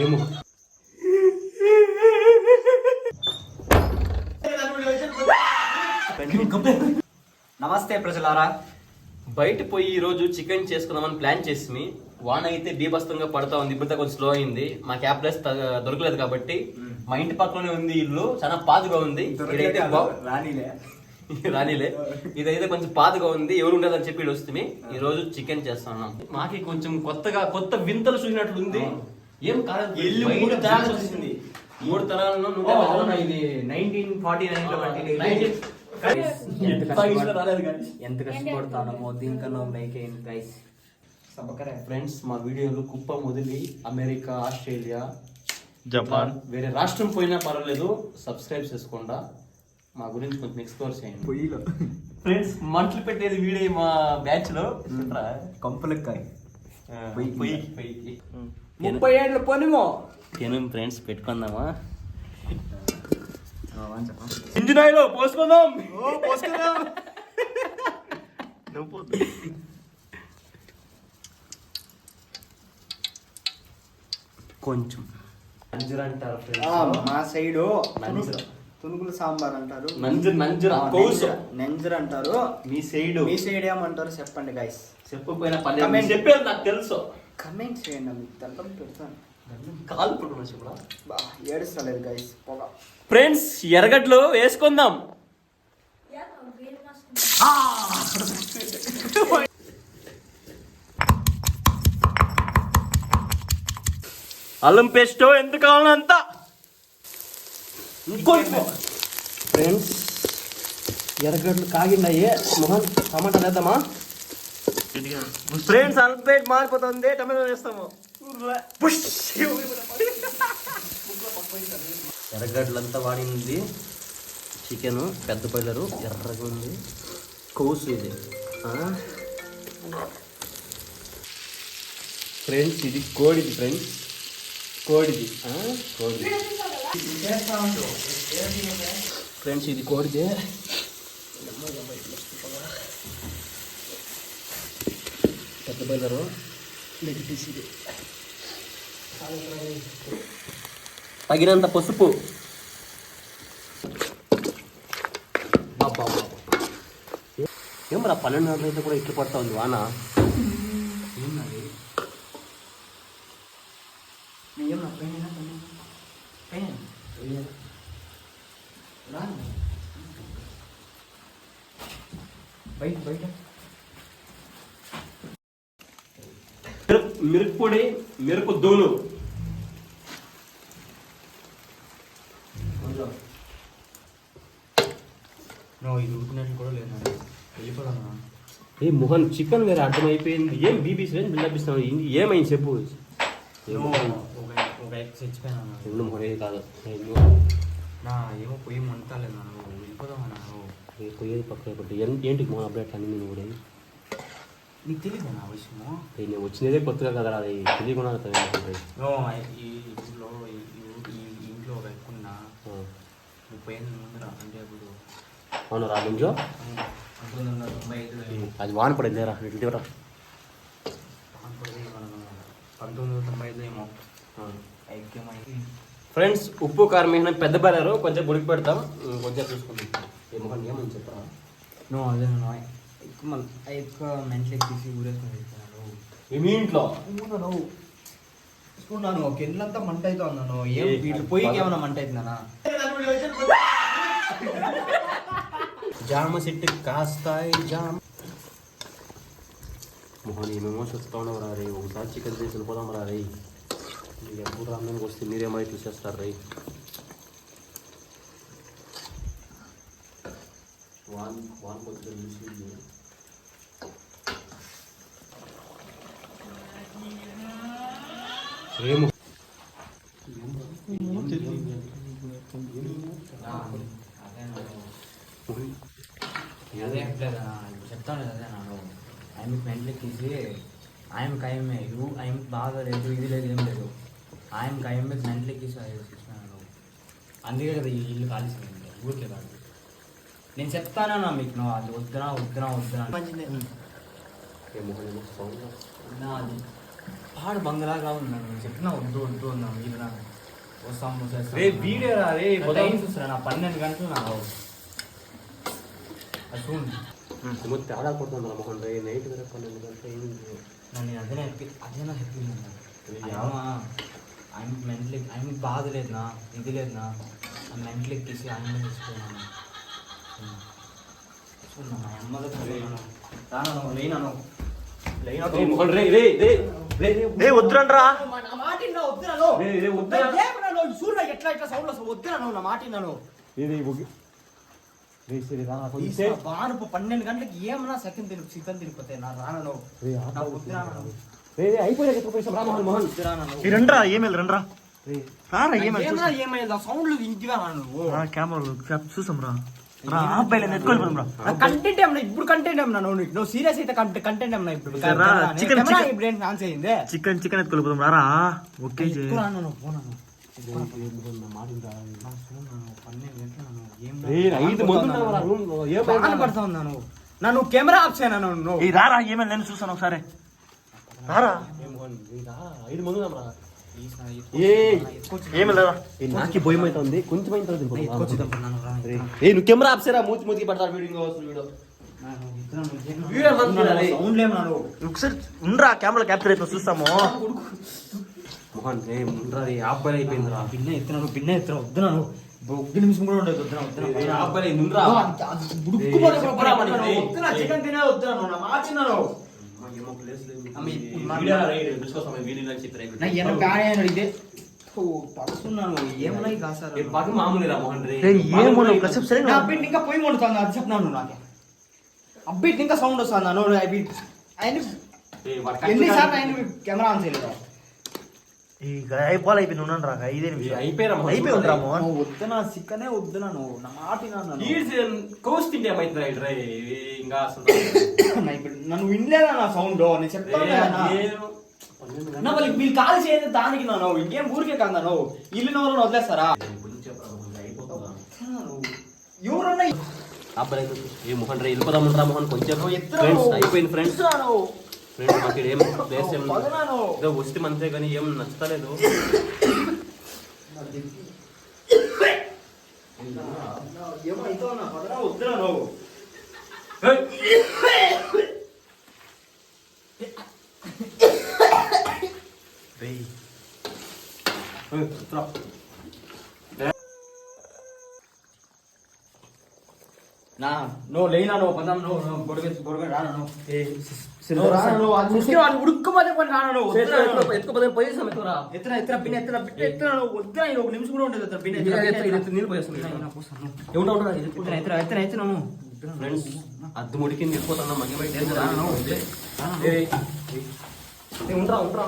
ఏమో. నమస్తే ప్రజలారా. బయట పోయి ఈ రోజు చికెన్ చేసుకుందామని ప్లాన్ చేసి వాన అయితే బీభత్సంగా పడతా ఉంది. ఇప్పుడు కొంచెం స్లో అయింది. మా క్యాబ్ ప్లేస్ దొరకలేదు కాబట్టి మా ఇంటి పక్కనే ఉంది ఇల్లు. చాలా పాదుగా ఉంది. రానిలే. రానిలే. ఇదైతే కొంచెం పాతగా ఉంది. ఎవరు ఉండదని చెప్పి వస్తుంది. ఈ రోజు చికెన్ చేస్తున్నాం మాకి కొంచెం కొత్తగా కొత్త వింతలు చూసినట్లుంది. ఏం కాదు ఇల్లు మూడు తరాలు చూసింది. మూడు తరాలను యాభై అవునా. ఇది నైన్టీన్ ఫార్టీ నైన్లో కట్టిన ఇల్లు. 19 ఎంత పాకిస్తాన్ రాలేదు కానీ. కష్టపడ- ఎంత కష్టపడతానో దీనికన్నా అయింది గైస్ సబకరే ఫ్రెండ్స్ మా వీడియోలు కుప్ప మొదలి అమెరికా ఆస్ట్రేలియా జపాన్. వేరే రాష్ట్రం పోయినా పర్వాలేదు. సబ్స్క్రైబ్ చేసుకోండా. మా గురించి కొంచెం ఎక్స్ప్లోర్ చేయండి. పొయ్యిలో. ఫ్రెండ్స్ మంటలు పెట్టేది వీడియో మా బ్యాచ్లో. కంపలకాయ పొయ్యి. పొయ్యి పొయ్యికి ముప్పై ఏళ్ళ పొనిమో. తిను ఫ్రెండ్స్ పెట్టుకుందామా? ఇంజిన్ ఆయిల్ పోసుకుందాం. కొంచెం. నంజుర అంటారు. మా సైడు నంజుర. తునుగులు సాంబార్ అంటారు. నంజుర నంజుర కౌసు. నెంజర- అంటారు. మీ సైడ్. మీ సైడ్ ఏమంటారు చెప్పండి గైస్ చెప్పకపోయినా పర్లేదు. మీరు చెప్పేది నాకు తెలుసు. కమెంట్ చేయండి మీకు దండం పెడతాను కాలు పట్టుకున్నా చెప్పరా బా ఏడుస్తలేదు గైస్ పొగ. ఫ్రెండ్స్ ఎర్రగడ్డలు వేసుకుందాం. అల్లం పేస్ట్ ఎంత కావాలో అంత. ఫ్రెండ్స్ ఎర్రగడ్డలు కాగినాయి మొహన్ టమాటా వేద్దామా? ఫ్రెండ్స్ అల్లం పేస్ట్ మారిపోతుంది. టమాటా వేస్తాము. ఎర్రగడ్డలంతా వాడింది. చికెన్ పెద్ద పైలరు ఎర్రగా ఉంది. కౌసు ఇది. ఫ్రెండ్స్ ఇది కోడిది ఫ్రెండ్స్. కోడిది. ఆ, కోడిది. ఫ్రెండ్స్ ఇది కోడిదే. పెద్ద పైలరు లెగ్ పీస్ ఇది తగినంత పసుపు ఏమరా పన్నెండు గంటల అయితే కూడా ఇట్లు పడతా ఉంది వాన ఏంటది ఏం నా పెయిన్ పెయిన్ బయట బయట మిరప్ మిరప్ పొడి నో ఇది ఉడికినట్లు కూడా లేదు. వెళ్ళిపోదామా ఏ మోహన్ చికెన్ వేరే అర్థమైపోయింది. ఏం బీబీసీ రేంజ్ బిల్డప్ ఇస్తావు ఇది ఏమైంది చెప్పు. రెండు మూడు ఏది కాదు నా ఏమో పొయ్యి మంటలేదు నన్ను. వెళ్ళిపోదామా పోయేది పక్కన ఏంటి మోహన్ అప్డేట్ అన్ని నేను కూడా? నీకు తెలియదు నా విషయము నేను వచ్చినదే కొత్తగా కదా అది తెలియకుండా ఈ ఇంట్లో ఈ ఒక. ముప్పై ఏళ్ళ ముందర అంటే ఇప్పుడు అవును రా పంతొమ్మిది వందల తొంభై ఐదులో అది వాన పడింది రా ఇటు రా కాన్పూర్ది మన పంతొమ్మిది వందల తొంభై ఐదులో ఏమో ఐక్యమైంది ఫ్రెండ్స్ ఉప్పు కారం వేసిన పెద్ద బరారు కొంచెం ఉడికి పెడతాం కొంచెం చూసుకుంటాం ఏ మోహన్ ఏమని చెప్పరా నో అదే ఎక్కువ మళ్ళీ ఎక్కువ ఊరేసుకొని వెళ్తున్నాను ఇంట్లో? చూస్తున్నాను ఒక ఇల్లంతా మంట అయితే ఉన్నాను ఏం పగ- ఏమైనా మంట అవుతుందనా జామ చెట్టు కాస్తాయి జామ. మోహన్ ఏమేమో చూస్తా ఉండవు రా రే? ఒకసారి చికెన్ వెళ్ళిపోదాం రా రే. ఎప్పుడు రామడానికి వస్తే మీరేమో చూసేస్తారు రే? వాన్ వాన్ కొద్దిగా చూసి ఏమో అదే చెప్పలేదనా ఇప్పుడు చెప్తాను అదే నాను ఆయనకి మెంటల్ ఎక్కేసి ఆయనకి ఆయమే ఇవ్వు ఆయనకి బాగా లేదు ఇది లేదు ఏం లేదు ఆయనకి ఆయన మీద మెంటల్ ఎక్కేసి అది చూసినాను అందుకే కదా ఈ ఇల్లు కాల్సింది ఊరికే కాదు నేను చెప్తానా మీకు? నువ్వు అది వద్దురా వద్దురా వద్దురా మంచిదే. ఏ మోహన్ ఏమో సౌండ్ నా అది. ఆడ బంగ్లాగా ఉన్నాను నేను చెప్పినా వద్దు వద్దు అన్నాను వీళ్ళు నాకు వస్తాము చేస్తాము. రే వీడియో రా రే నా టైం చూస్తారా నా పన్నెండు గంటలు నాకు అది చూడండి మొత్తం తేడా కొడుతుంది మొహన్ రే నైట్ వరకు పన్నెండు గంటలు అయింది. నన్ను అదే హ్యాపీ అదే నా హ్యాపీ అయ్యా. ఆయన మెంటల్ ఆయనకి బాధ లేదు నా ఇది లేదు నా. మెంటల్ ఎక్కేసి ఆయన తీసుకున్నాను వద్దురండ్రా. ఎట్లా ఎట్లా సౌండ్ వస్తుంది వద్దురాను నా మాట విన్నాను బాను పన్నెండు గంటలకి ఏమన్నా సెకండ్ తిని చికెన్ తినిపోతే నా రానను. రండ్రా ఏమేలు రండ్రా. రే. రారా ఏమైంది సౌండ్లు ఇంటిగా నువ్వు కెమెరా చూసాం రా కంటెంట్ ఏమన్నా? ఇప్పుడు కంటెంట్ ఏమన్నా? నువ్వు నువ్వు సీరియస్ అయితే కంటెంట్ ఏమన్నా ఇప్పుడు? chicken. ఇప్పుడు ఏంటి ఆన్సర్ అయిందే చికెన్ చికెన్ ఎత్తుకోవాలి రారా ఓకే నన్ను కెమెరా ఆఫ్ చేయను నువ్వు రారా ఏమేలు నేను చూసాను ఒకసారి. రారా? ఐదు మంది నాకి భయం అవుతుంది కొంచెం అయిన తర్వాత ఏ నువ్వు కెమెరా ఆప్సేరా మూతి మూతికి పడతారు వీడియో వీడియో ఒకసారి ఉండరా కెమెరా క్యాప్చర్ అయితే చూస్తాము మోహన్ రే ముందరా రే ఆబ్బాయి అయిపోయింది రా బిన్న ఎత్తున్నాను బిన్న ఎత్తున వద్దున్నాను ఒక్క నిమిషం కూడా ఉండదు వద్దునా రే, ఆబ్బాయి ముందరా చికెన్ తినే వద్దున్నాను నా ఇంకా పోయి వండుతాను అది నాకే అబ్బిట్ ఇంకా సౌండ్ వాడు కరెక్ట్ ఎన్నిసార్లు ఆయన కెమెరా ఆన్ చేయలేదు ఇక అయిపోవాలి అయిపోయింది ఉన్నాను రా ఐదే ఏ, నిమిషం అయిపోయారా మోహన్? అయిపోయి మోహన్ నువ్వు వద్దునా చిక్కనే వద్దునాను నా మాట కోస్ట్ ఇండియా అవుతుంది రైట్ రే ఇంకా అసలు నన్ను వినలేదా నా సౌండ్ నేను చెప్తాను. వాళ్ళకి మీరు కాల్ చేయదు దానికి నన్ను ఇంకేం ఊరికే కాదు నన్ను ఇల్లు నవ్వులను వదిలేస్తారా? ఎవరున్నా అబ్బాయి ఏ మోహన్ రే వెళ్ళిపోదాం రా మోహన్ కొంచెం నువ్వు ఫ్రెండ్స్ నువ్వు. అయిపోయింది ఫ్రెండ్స్ ఫ్రెండ్స్ మాకు ఏం ప్లేస్ ఏం ఏదో వస్తే మంతే కానీ ఏం నచ్చలేదు ఏమైతే నా పదనా నా నో లేనా నో పదం నో నో గొడగ గొడగ రానా ఉడుక్కుపోతే పని రానా నో ఎత్తుకోపోతే పోయేసాం ఎత్తురా ఎత్తన ఎత్తన పిన్న ఎత్తన బిడ్డ ఎత్తన నో వద్దునా ఇది ఒక నిమిషం కూడా ఉండదు ఎత్తన నీళ్ళు పోయేస్తాం ఏమిటా ఉంటా ఎత్తన ఎత్తన ఎత్తన నో ఫ్రెండ్స్ అద్దు ముడికి వెళ్ళిపోతున్నా మగ్గి బయట రానా నో ఉండరా ఉండరా